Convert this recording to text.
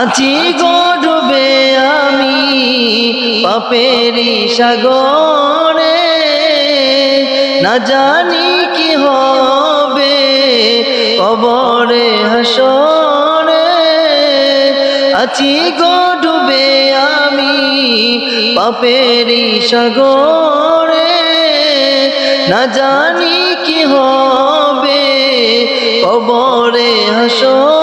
আছি গডবে আমি পাপেরি সাগরে। না জানি কি হবে কবরে হাসরে। আছি গডবে আমি পাপেরি সাগরে। না জানি কি হবে কবরে হাসরে।